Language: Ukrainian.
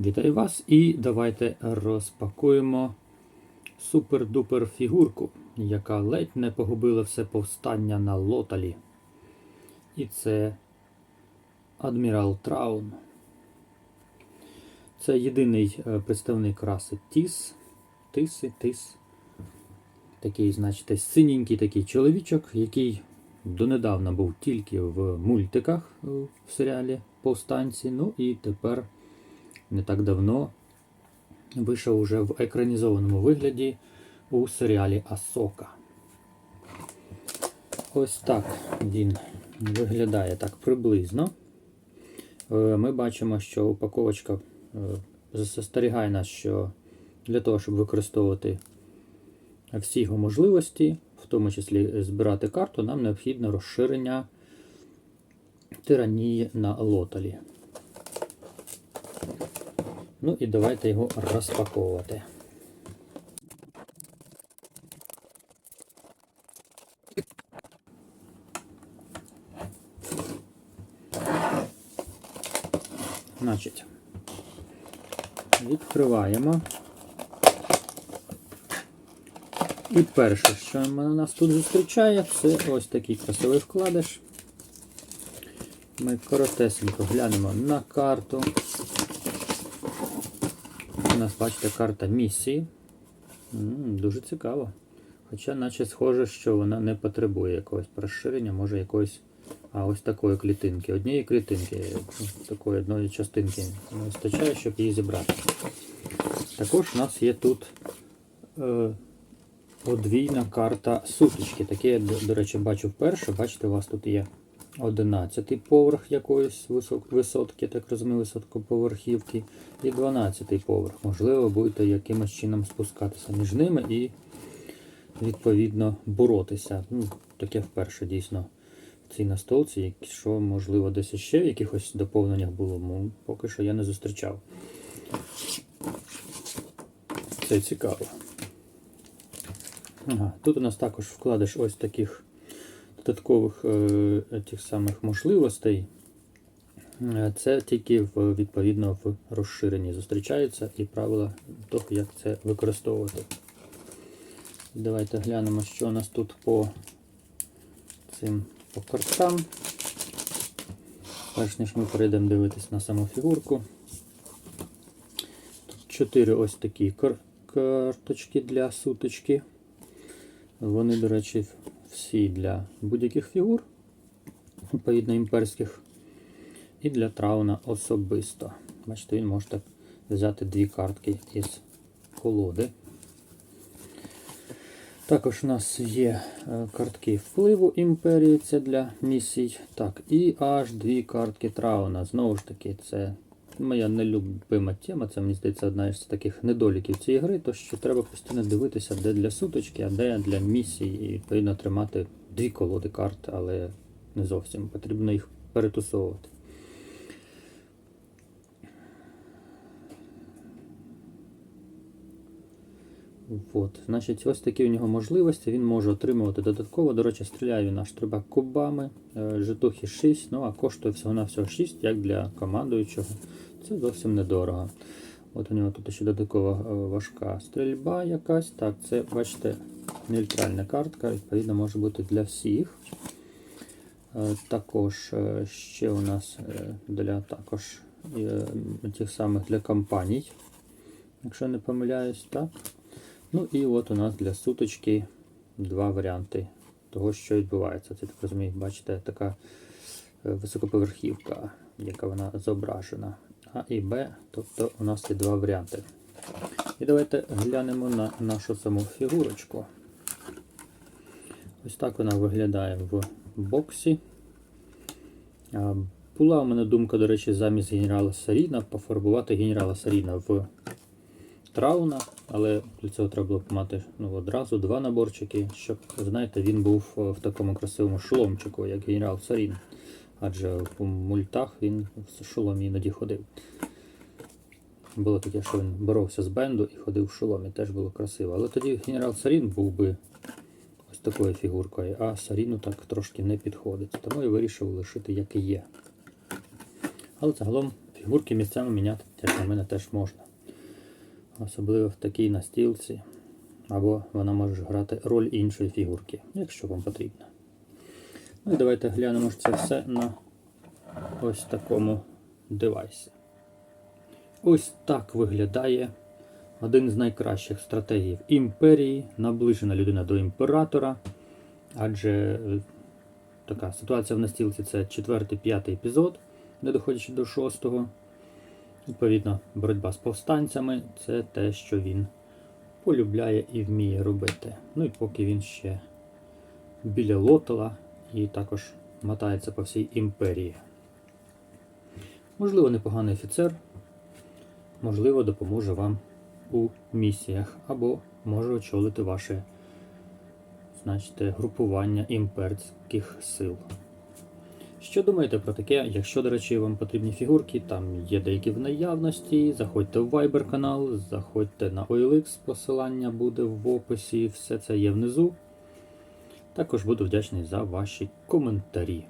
Вітаю вас і давайте розпакуємо супер-дупер фігурку, яка ледь не погубила все повстання на лоталі. І це Адмірал Траун. Це єдиний е, представник раси Тіс. Тиси, Тис. Такий, значите, синенький такий чоловічок, який донедавна був тільки в мультиках е, в серіалі Повстанці. Ну і тепер не так давно вийшов уже в екранізованому вигляді у серіалі Асока. Ось так він виглядає так приблизно. Е, Ми бачимо, що упаковочка е, застерігає нас, що для того, щоб використовувати всі його можливості, в тому числі збирати карту, нам необхідно розширення тиранії на лоталі. Ну і давайте його розпаковувати. Значить, відкриваємо. І перше, що нас тут зустрічає, це ось такий красивий вкладиш. Ми коротесенько глянемо на карту. У нас, бачите, карта місії. Дуже цікаво. Хоча, наче схоже, що вона не потребує якогось розширення, може якоїсь. А ось такої клітинки. Однієї клітинки, такої одної частинки не вистачає, щоб її зібрати. Також у нас є тут е, подвійна карта сутички. Таке я, до речі, бачу вперше. Бачите, у вас тут є 11 поверх якоїсь висотки, так розумію, висоткоповерхівки, і 12 поверх. Можливо, будете якимось чином спускатися між ними і, відповідно, боротися. Ну, таке вперше дійсно в цій настолці, якщо, можливо, десь ще в якихось доповненнях було, ну, поки що я не зустрічав. Це цікаво. Ага, тут у нас також вкладиш ось таких додаткових е, тих самих можливостей. Е, Це тільки в, відповідно в розширенні зустрічаються і правила того, як це використовувати. Давайте глянемо, що у нас тут по цим по картам. Перш ніж ми перейдемо дивитись на саму фігурку. Тут чотири ось такі кар карточки для сутички. Вони, до речі, всі для будь-яких фігур, відповідно імперських, і для трауна особисто. Бачите, він може так взяти дві картки із колоди. Також у нас є е, картки впливу імперії, це для місій. Так, і аж дві картки трауна. Знову ж таки, це моя нелюбима тема. Це, мені здається, одна із таких недоліків цієї гри, то що треба постійно дивитися, де для суточки, а де для місій, і відповідно тримати дві колоди карт, але не зовсім. Потрібно їх перетусовувати. От, значить, ось такі у нього можливості. Він може отримувати додатково. До речі, стріляє він аж треба кубами, е, житухи 6, ну а коштує всього-навсього 6, як для командуючого. Це зовсім недорого. От у нього тут ще додаткова е, важка стрільба якась. Так, це, бачите, нейтральна картка, відповідно, може бути для всіх. Е, Також е, ще у нас для також тих самих для компаній, якщо не помиляюсь, так. Ну і от у нас для суточки два варіанти того, що відбувається. Це так розумію, бачите, така високоповерхівка, яка вона зображена. А і Б, тобто у нас є два варіанти. І давайте глянемо на нашу саму фігурочку. Ось так вона виглядає в боксі. Була у мене думка, до речі, замість генерала Саріна пофарбувати генерала Саріна в трауна, але для цього треба було мати ну, одразу два наборчики, щоб, знаєте, він був е, в такому красивому шоломчику, як генерал Сарін. Адже в мультах він в шоломі іноді ходив. Було таке, що він боровся з бенду і ходив в шоломі, теж було красиво. Але тоді генерал Сарін був би ось такою фігуркою, а Саріну так трошки не підходить. Тому я вирішив лишити як і є. Але загалом Фігурки місцями міняти, як на мене, теж можна. Особливо в такій настілці. Або вона може грати роль іншої фігурки, якщо вам потрібно. Ну і давайте глянемо це все на ось такому девайсі. Ось так виглядає один з найкращих стратегів імперії, наближена людина до імператора. Адже е, така ситуація в настілці це четвертий, п'ятий епізод, не доходячи до шостого. Відповідно, боротьба з повстанцями це те, що він полюбляє і вміє робити. Ну і поки він ще біля Лотала і також мотається по всій імперії. Можливо, непоганий офіцер, можливо, допоможе вам у місіях, або може очолити ваше значить, групування імперських сил. Що думаєте про таке? Якщо, до речі, вам потрібні фігурки, там є деякі в наявності. Заходьте в Viber канал, заходьте на OLX, посилання буде в описі, все це є внизу. Також буду вдячний за ваші коментарі.